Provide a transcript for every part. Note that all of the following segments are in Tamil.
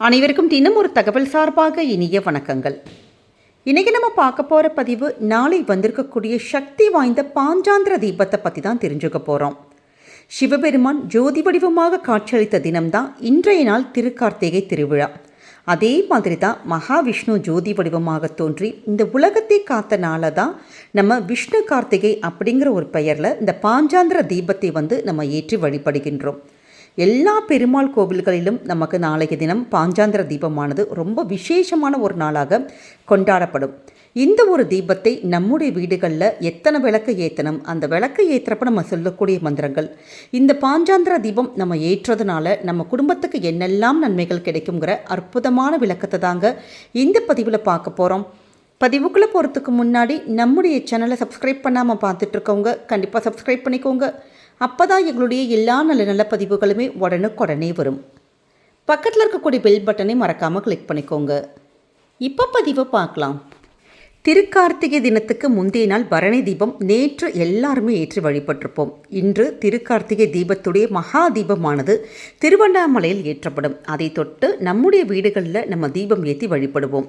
அனைவருக்கும் தினம் ஒரு தகவல் சார்பாக இனிய வணக்கங்கள். இன்றைக்கி நம்ம பார்க்க போகிற பதிவு நாளை வந்திருக்கக்கூடிய சக்தி வாய்ந்த பாஞ்சாந்திர தீபத்தை பற்றி தான் தெரிஞ்சுக்க போகிறோம் சிவபெருமான் ஜோதி வடிவமாக காட்சியளித்த தினம்தான் இன்றைய நாள் திருக்கார்த்திகை திருவிழா. அதே மாதிரி தான் மகாவிஷ்ணு ஜோதி வடிவமாக தோன்றி இந்த உலகத்தை காத்த நாளை தான் நம்ம விஷ்ணு கார்த்திகை அப்படிங்கிற ஒரு பெயரில் இந்த பாஞ்சாந்திர தீபத்தை வந்து நம்ம ஏற்றி வழிபடுகின்றோம். எல்லா பெருமாள் கோவில்களிலும் நமக்கு நாளைய தினம் பாஞ்சாந்திர தீபமானது ரொம்ப விசேஷமான ஒரு நாளாக கொண்டாடப்படும். இந்த ஒரு தீபத்தை நம்முடைய வீடுகளில் எத்தனை விளக்கு ஏற்றணும் அந்த விளக்கு ஏற்றுறப்ப நம்ம சொல்லக்கூடிய மந்திரங்கள். இந்த பாஞ்சாந்திர தீபம் நம்ம ஏற்றதுனால நம்ம குடும்பத்துக்கு என்னெல்லாம் நன்மைகள் கிடைக்குங்கிற அற்புதமான விளக்கத்தை தாங்க இந்த பதிவில் பார்க்க போகிறோம் பதிவுக்குள்ளே போகிறதுக்கு முன்னாடி நம்முடைய சேனலை சப்ஸ்கிரைப் பண்ணாமல் பார்த்துட்ருக்கவங்க கண்டிப்பாக சப்ஸ்கிரைப் பண்ணிக்கோங்க. அப்போ தான் எங்களுடைய எல்லா நல்ல நல்ல பதிவுகளுமே உடனுக்குடனே வரும். பக்கத்தில் இருக்கக்கூடிய பெல் பட்டனை மறக்காமல் கிளிக் பண்ணிக்கோங்க. இப்போ பதிவை பார்க்கலாம். திருக்கார்த்திகை தினத்துக்கு முந்தைய நாள் பரணி தீபம் நேற்று எல்லாருமே ஏற்றி வழிபட்டிருப்போம். இன்று திருக்கார்த்திகை தீபத்துடைய மகா தீபமானது திருவண்ணாமலையில் ஏற்றப்படும். அதை தொட்டு நம்முடைய வீடுகளில் நம்ம தீபம் ஏற்றி வழிபடுவோம்.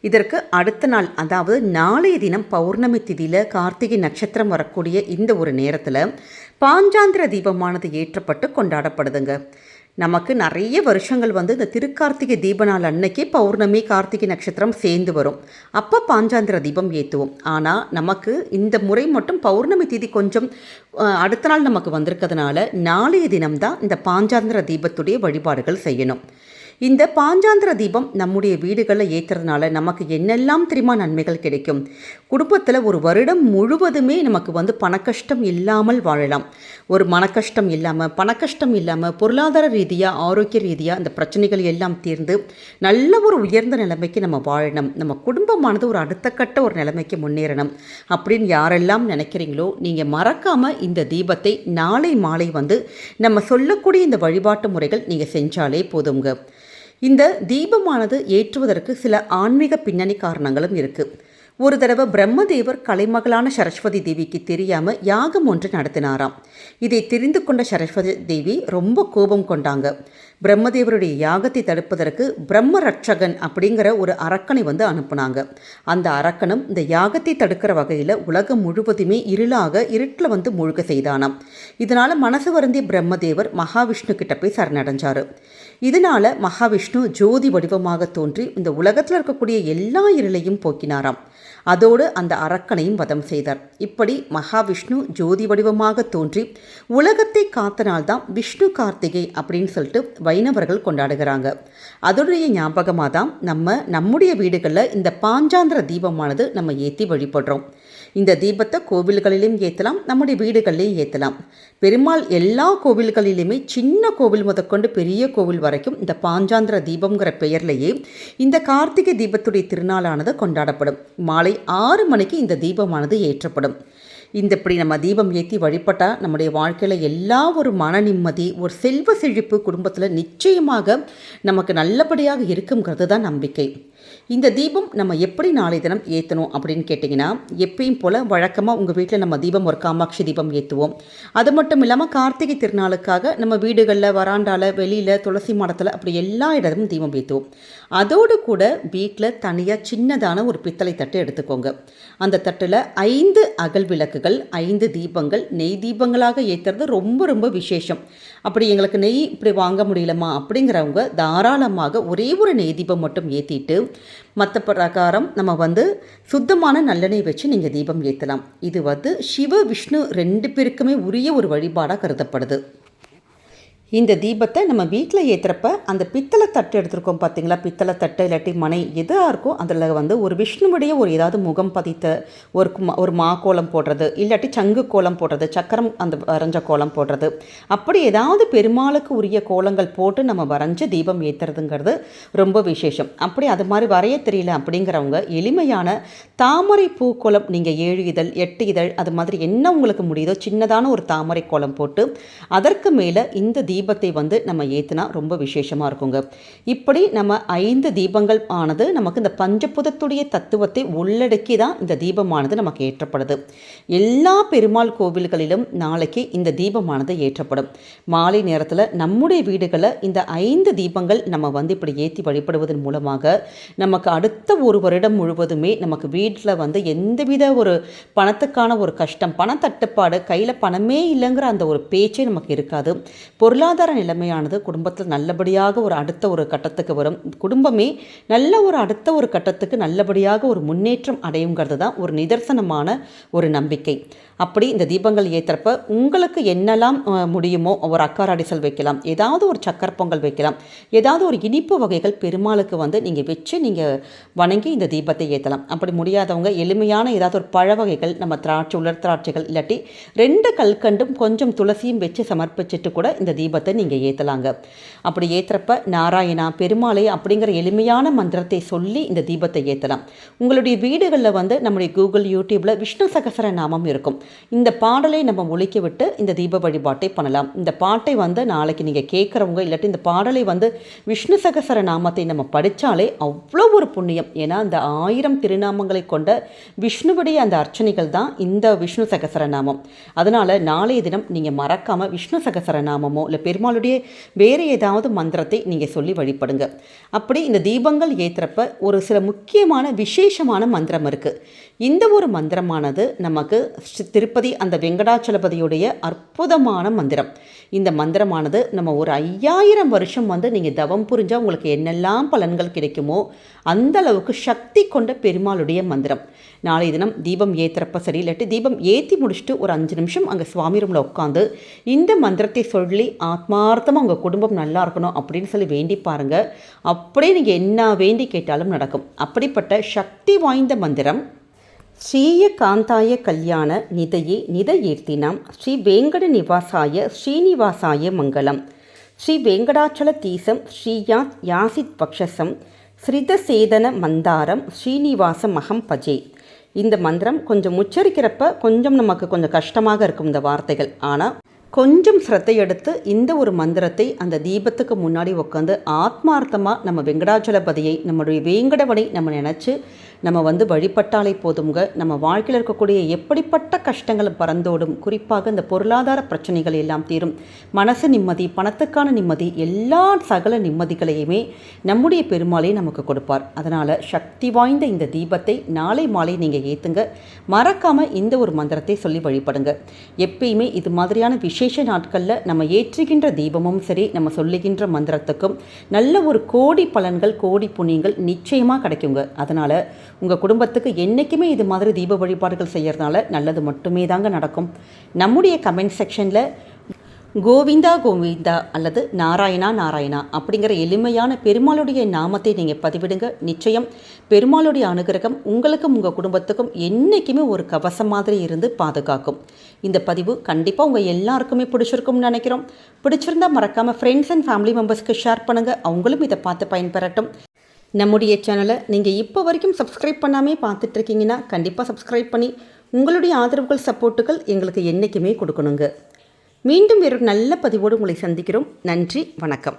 இதற்கு அடுத்த நாள் அதாவது நாளைய தினம் பௌர்ணமி திதியில் கார்த்திகை நட்சத்திரம் வரக்கூடிய இந்த ஒரு நேரத்தில் பாஞ்சாந்திர தீபமானது ஏற்றப்பட்டு கொண்டாடப்படுதுங்க. நமக்கு நிறைய வருஷங்கள் வந்து இந்த திருக்கார்த்திகை தீப நாள் அன்னைக்கு பௌர்ணமி கார்த்திகை நட்சத்திரம் சேர்ந்து வரும். அப்போ பாஞ்சாந்திர தீபம் ஏற்றுவோம் ஆனால் நமக்கு இந்த முறை மட்டும் பௌர்ணமி திதி கொஞ்சம் அடுத்த நாள் நமக்கு வந்திருக்கிறதுனால நாளைய தினம்தான் இந்த பாஞ்சாந்திர தீபத்துடைய வழிபாடுகள் செய்யணும். இந்த பாஞ்சாந்திர தீபம் நம்முடைய வீடுகளில் ஏற்றுறதுனால நமக்கு என்னெல்லாம் தெரியுமா நன்மைகள் கிடைக்கும்? குடும்பத்தில் ஒரு வருடம் முழுவதுமே நமக்கு வந்து பணக்கஷ்டம் இல்லாமல் வாழலாம். ஒரு மனக்கஷ்டம் இல்லாமல் பணக்கஷ்டம் இல்லாமல் பொருளாதார ரீதியாக ஆரோக்கிய ரீதியாக அந்த பிரச்சனைகள் எல்லாம் தீர்ந்து நல்ல ஒரு உயர்ந்த நிலைமைக்கு நம்ம வாழணும். நம்ம குடும்பமானது ஒரு அடுத்த கட்ட ஒரு நிலைமைக்கு முன்னேறணும். அப்படின்னு யாரெல்லாம் நினைக்கிறீங்களோ நீங்கள் மறக்காமல் இந்த தீபத்தை நாளை மாலை வந்து நம்ம சொல்லக்கூடிய இந்த வழிபாட்டு முறைகள் நீங்கள் செஞ்சாலே போதுங்க இந்த தீபமானது ஏற்றுவதற்கு சில ஆன்மீக பின்னணி காரணங்களும் இருக்குது ஒரு தடவை பிரம்மதேவர் கலைமகளான சரஸ்வதி தேவிக்கு தெரியாமல் யாகம் ஒன்று நடத்தினாராம். இதை தெரிந்து கொண்ட சரஸ்வதி தேவி ரொம்ப கோபம் கொண்டாங்க. பிரம்மதேவருடைய யாகத்தை தடுப்பதற்கு பிரம்ம ரட்சகன் அப்படிங்கிற ஒரு அரக்கனை வந்து அனுப்புனாங்க. அந்த அரக்கனும் இந்த யாகத்தை தடுக்கிற வகையில் உலகம் முழுவதுமே இருளாக இருட்டில் வந்து முழுக செய்தானாம். இதனால் மனசு வருந்திய பிரம்மதேவர் மகாவிஷ்ணு கிட்ட போய் சரணடைஞ்சார். இதனால மகாவிஷ்ணு ஜோதி வடிவமாக தோன்றி இந்த உலகத்தில் இருக்கக்கூடிய எல்லா இருளையும் போக்கினாராம். அதோடு அந்த அரக்கனையும் வதம் செய்தார். இப்படி மகாவிஷ்ணு ஜோதி வடிவமாக தோன்றி உலகத்தை காத்த தான் விஷ்ணு கார்த்திகை அப்படின்னு சொல்லிட்டு வைணவர்கள் கொண்டாடுகிறாங்க. அதோடைய ஞாபகமாக தான் நம்ம நம்முடைய வீடுகளில் இந்த பாஞ்சாந்திர தீபமானது நம்ம ஏற்றி வழிபடுறோம். இந்த தீபத்தை கோவில்களிலும் ஏற்றலாம் நம்முடைய வீடுகளிலையும் ஏற்றலாம் பெருமாள் எல்லா கோவில்களிலுமே சின்ன கோவில் முதற்கொண்டு பெரிய கோவில் வரைக்கும் இந்த பாஞ்சாந்திர தீபங்கிற பெயர்லேயே இந்த கார்த்திகை தீபத்துடைய திருநாளானது கொண்டாடப்படும். மாலை ஆறு மணிக்கு இந்த தீபமானது ஏற்றப்படும். இந்த இப்படி நம்ம தீபம் ஏற்றி வழிபட்டால் நம்முடைய வாழ்க்கையில் எல்லா ஒரு மன நிம்மதி ஒரு செல்வ செழிப்பு குடும்பத்தில் நிச்சயமாக நமக்கு நல்லபடியாக இருக்குங்கிறது தான் நம்பிக்கை. இந்த தீபம் நம்ம எப்படி நாளை தினம் ஏற்றணும் அப்படின்னு கேட்டிங்கன்னா எப்பயும் போல் வழக்கமாக உங்கள் வீட்டில் நம்ம தீபம் ஒரு காமாட்சி தீபம் ஏற்றுவோம் அது மட்டும் இல்லாமல் கார்த்திகை திருநாளுக்காக நம்ம வீடுகளில் வராண்டாவில் வெளியில் துளசி மடத்தில் அப்படி எல்லா இடமும் தீபம் ஏற்றுவோம் அதோடு கூட வீட்டில் தனியாக சின்னதான ஒரு பித்தளை தட்டு எடுத்துக்கோங்க. அந்த தட்டில் ஐந்து அகல் விளக்குகள் ஐந்து தீபங்கள் நெய் தீபங்களாக ஏற்றுறது ரொம்ப ரொம்ப விசேஷம். அப்படி எங்களுக்கு நெய் இப்படி வாங்க முடியலமா அப்படிங்கிறவங்க தாராளமாக ஒரே ஒரு நெய் தீபம் மட்டும் ஏற்றிட்டு மற்ற பிரகாரம் நம்ம வந்து சுத்தமான நல்லெண்ணெய் வச்சு நீங்கள் தீபம் ஏற்றலாம் இது வந்து சிவ விஷ்ணு ரெண்டு பேருக்குமே உரிய ஒரு வழிபாடாக கருதப்படுது. இந்த தீபத்தை நம்ம வீட்டில் ஏற்றுறப்ப அந்த பித்தளை தட்டு எடுத்திருக்கோம் பார்த்தீங்களா பித்தளை தட்டு இல்லாட்டி மனை எதாக இருக்கோ அதில் வந்து ஒரு விஷ்ணுவுடைய ஒரு ஏதாவது முகம் பதித்த ஒரு ஒரு மா கோலம் போடுறது இல்லாட்டி சங்கு கோலம் போடுறது சக்கரம் அந்த வரைஞ்ச கோலம் போடுறது. அப்படி ஏதாவது பெருமாளுக்கு உரிய கோலங்கள் போட்டு நம்ம வரைஞ்ச தீபம் ஏற்றுறதுங்கிறது ரொம்ப விசேஷம். அப்படி அது மாதிரி வரைய தெரியல அப்படிங்கிறவங்க எளிமையான தாமரை பூ கோலம் நீங்கள் ஏழு இதழ் எட்டு இதழ் அது மாதிரி என்ன உங்களுக்கு முடியுதோ சின்னதான ஒரு தாமரை கோலம் போட்டு அதற்கு மேலே இந்த தீபம் தீபத்தை வந்து நம்ம ஏற்றினா ரொம்ப விசேஷமாக இருக்குங்க. இப்படி நம்ம ஐந்து தீபங்கள் ஆனது நமக்கு இந்த பஞ்சபுதத்துடைய தத்துவத்தை உள்ளடக்கி தான் இந்த தீபமானது நமக்கு ஏற்றப்படுது. எல்லா பெருமாள் கோவில்களிலும் நாளைக்கு இந்த தீபமானது ஏற்றப்படும். மாலை நேரத்தில் நம்முடைய வீடுகளில் இந்த ஐந்து தீபங்கள் நம்ம வந்து இப்படி ஏற்றி வழிபடுவதன் மூலமாக நமக்கு அடுத்த ஒரு வருடம் முழுவதுமே நமக்கு வீட்டில் வந்து எந்தவித ஒரு பணத்துக்கான ஒரு கஷ்டம் பண தட்டுப்பாடு கையில் பணமே இல்லைங்கிற அந்த ஒரு பேச்சே நமக்கு இருக்காது. பொருளாதார நிலைமையானது குடும்பத்தில் நல்லபடியாக ஒரு அடுத்த ஒரு கட்டத்துக்கு வரும். குடும்பமே நல்ல ஒரு அடுத்த ஒரு கட்டத்துக்கு நல்லபடியாக ஒரு முன்னேற்றம் அடையுங்கிறது தான் ஒரு நிதர்சனமான ஒரு நம்பிக்கை. அப்படி இந்த தீபங்கள் ஏற்றுறப்ப உங்களுக்கு என்னெல்லாம் முடியுமோ ஒரு அக்கார் அடிசல் வைக்கலாம். ஏதாவது ஒரு சக்கரை பொங்கல் வைக்கலாம். ஏதாவது ஒரு இனிப்பு வகைகள் பெருமாளுக்கு வந்து நீங்கள் வச்சு நீங்கள் வணங்கி இந்த தீபத்தை ஏற்றலாம் அப்படி முடியாதவங்க எளிமையான ஏதாவது ஒரு பழ வகைகள் நம்ம திராட்சை உலர் திராட்சைகள் இல்லாட்டி ரெண்டு கல்கண்டும் கொஞ்சம் துளசியும் வச்சு சமர்ப்பிச்சுட்டு கூட இந்த தீபத்தை நீங்கள் ஏற்றலாங்க அப்படி ஏற்றுறப்ப நாராயணா பெருமாளை அப்படிங்கிற எளிமையான மந்திரத்தை சொல்லி இந்த தீபத்தை ஏற்றலாம் உங்களுடைய வீடுகளில் வந்து நம்முடைய கூகுள் யூடியூப்பில் விஷ்ணு சகசர நாமம் இருக்கும். இந்த பாடலை நம்ம ஒழிக்க விட்டு இந்த தீப வழிபாட்டை பண்ணலாம். இந்த பாட்டை வந்து நாளைக்கு நீங்கள் கேட்குறவங்க இல்லாட்டி இந்த பாடலை வந்து விஷ்ணு சகசர நாமத்தை நம்ம படித்தாலே அவ்வளோ ஒரு புண்ணியம். ஏன்னா அந்த ஆயிரம் திருநாமங்களை கொண்ட விஷ்ணுவுடைய அந்த அர்ச்சனைகள் தான் இந்த விஷ்ணு சகசர நாமம். அதனால் நாளைய தினம் நீங்கள் மறக்காமல் விஷ்ணு சகசர நாமமோ இல்லை பெருமாளுடைய வேறு ஏதாவது மந்திரத்தை நீங்கள் சொல்லி வழிபடுங்க. அப்படி இந்த தீபங்கள் ஏற்றுறப்ப ஒரு சில முக்கியமான விசேஷமான மந்திரம் இருக்குது இந்த ஒரு மந்திரமானது நமக்கு திருப்பதி அந்த வெங்கடாச்சலபதியுடைய அற்புதமான மந்திரம். இந்த மந்திரமானது நம்ம ஒரு ஐயாயிரம் வருஷம் வந்து நீங்கள் தவம் புரிஞ்சால் உங்களுக்கு என்னெல்லாம் பலன்கள் கிடைக்குமோ அந்த அளவுக்கு சக்தி கொண்ட பெருமாளுடைய மந்திரம். நாளை தினம் தீபம் ஏற்றுறப்ப சரி இல்லாட்டி தீபம் ஏற்றி முடிச்சுட்டு ஒரு அஞ்சு நிமிஷம் அங்கே சுவாமி ரூமில் உட்காந்து இந்த மந்திரத்தை சொல்லி ஆத்மார்த்தமாக உங்கள் குடும்பம் நல்லா இருக்கணும் அப்படின்னு சொல்லி வேண்டி பாருங்க. அப்படியே நீங்கள் என்ன வேண்டி கேட்டாலும் நடக்கும். அப்படிப்பட்ட சக்தி வாய்ந்த மந்திரம் ஸ்ரீய காந்தாய கல்யாண நிதையே நிதயீர்த்தினாம் ஸ்ரீ வேங்கட நிவாசாய ஸ்ரீனிவாசாய மங்களம் ஸ்ரீ வெங்கடாச்சல தீசம் ஸ்ரீயாத் யாசித் பக்ஷசம் ஸ்ரிதசேதன மந்தாரம் ஸ்ரீனிவாச மகம் பஜே. இந்த மந்திரம் கொஞ்சம் உச்சரிக்கிறப்ப கொஞ்சம் நமக்கு கொஞ்சம் கஷ்டமாக இருக்கும் இந்த வார்த்தைகள். ஆனால் கொஞ்சம் சிரத்தை எடுத்து இந்த ஒரு மந்திரத்தை அந்த தீபத்துக்கு முன்னாடி உட்காந்து ஆத்மார்த்தமாக நம்ம வெங்கடாச்சலபதியை நம்மளுடைய வேங்கடவனை நம்ம நினச்சி நம்ம வந்து வழிபட்டாலே போதுங்க நம்ம வாழ்க்கையில் இருக்கக்கூடிய எப்படிப்பட்ட கஷ்டங்களும் பறந்தோடும் குறிப்பாக இந்த பொருளாதார பிரச்சனைகள் எல்லாம் தீரும். மனசு நிம்மதி பணத்துக்கான நிம்மதி எல்லா சகல நிம்மதிகளையுமே நம்முடைய பெருமாளே நமக்கு கொடுப்பார். அதனால் சக்தி வாய்ந்த இந்த தீபத்தை நாளை மாலை நீங்கள் ஏற்றுங்க மறக்காமல் இந்த ஒரு மந்திரத்தை சொல்லி வழிபடுங்க. எப்பயுமே இது மாதிரியான விசேஷ நாட்களில் நம்ம ஏற்றுகின்ற தீபமும் சரி நம்ம சொல்லுகின்ற மந்திரத்துக்கும் நல்ல ஒரு கோடி பலன்கள் கோடி புண்ணியங்கள் நிச்சயமாக கிடைக்குங்க. அதனால் உங்கள் குடும்பத்துக்கு என்றைக்குமே இது மாதிரி தீப வழிபாடுகள் செய்கிறதுனால நல்லது மட்டுமே தாங்க நடக்கும். நம்முடைய கமெண்ட் செக்ஷனில் கோவிந்தா கோவிந்தா அல்லது நாராயணா நாராயணா அப்படிங்கிற எளிமையான பெருமாளுடைய நாமத்தை நீங்கள் பதிவிடுங்க. நிச்சயம் பெருமாளுடைய அனுகிரகம் உங்களுக்கும் உங்கள் குடும்பத்துக்கும் என்றைக்குமே ஒரு கவசம் மாதிரி இருந்து பாதுகாக்கும். இந்த பதிவு கண்டிப்பாக உங்கள் எல்லாருக்குமே பிடிச்சிருக்கும்னு நினைக்கிறோம். பிடிச்சிருந்தா மறக்காமல் ஃப்ரெண்ட்ஸ் அண்ட் ஃபேமிலி மெம்பர்ஸ்க்கு ஷேர் பண்ணுங்கள் அவங்களும் இதை பார்த்து பயன்பெறட்டும். நம்முடைய சேனலை நீங்கள் இப்போ வரைக்கும் சப்ஸ்கிரைப் பண்ணாமே பார்த்துட்டு இருக்கீங்கன்னா கண்டிப்பாக சப்ஸ்கிரைப் பண்ணி உங்களுடைய ஆதரவுகள் சப்போர்ட்டுகள் எங்களுக்கு என்றைக்குமே கொடுக்கணுங்க. மீண்டும் வேறு நல்ல பதிவோடு உங்களை சந்திக்கிறோம். நன்றி வணக்கம்.